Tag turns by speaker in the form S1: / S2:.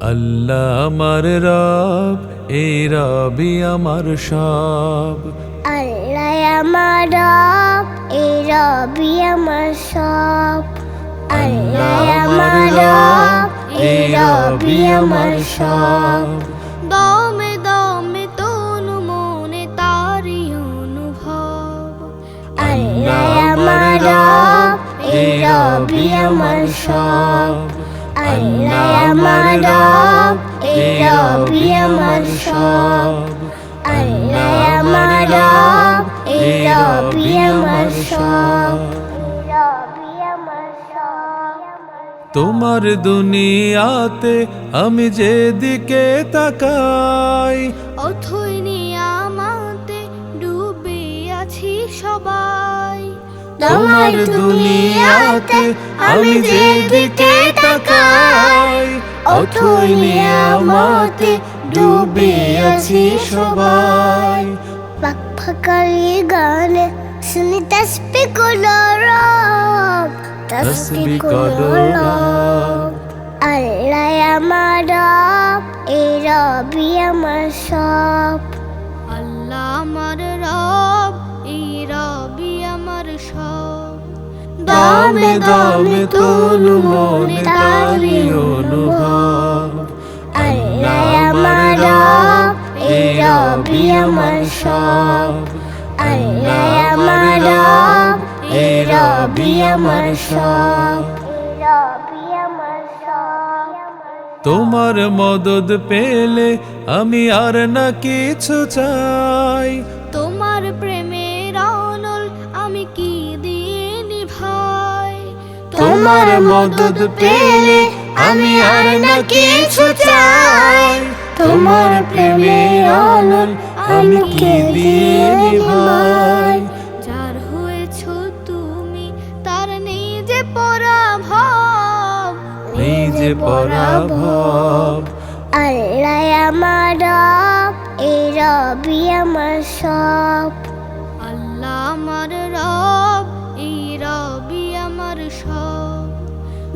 S1: আল্লাহ আমার রব এই রবি আমার সব।
S2: আল্লাহ আমার রব এই রবি আমার সব। আল্লাহ আমার রব এই রবি আমার সব।
S3: দমে দমে তনু মনে তারি অনুভব।
S2: আল্লাহ আমার রব এই রবি আমার সব। আল্লাহ আমার রব এই রবি আমার সব আল্লাহ আমার রব এই রবি আমার সব রবি আমার সব
S1: তোমার দুনিয়াতে আমি যেদিকে তাকাই
S3: অথই নিয়ামাতে ডুবে আছি সবাই।
S1: তোমার দুনিয়াতে আমি যেদিকে তাকাই অথই নিয়ামতে ডুবে আছি সবাই।
S2: পাক ফাকারি গানে শুনি তসবি করো রব তসবি করো রব। আল্লাহ আমার রব এই রবি আমার সব।
S3: আল্লাহ আমার রব এই রবি
S1: দামে দামে তনু মনে তারি অনুভব।
S2: আল্লাহ আমার রব রবি আমার সব। আল্লাহ আমার রবি আমার সব।
S1: তোমার মদদ পেলে আমি আর না কিছু চাই।
S3: তোমার
S1: মদদ পেলে আমি আর না কিছু চাই। তোমার প্রেমের আনন্দ আমি কি দিয়ে নিভাই?
S3: যার হয়েছ তুমি তার নিজে পরাভব।
S1: নিজে পরাভব।
S3: আল্লাহ আমার রব এই রবি আমার সব।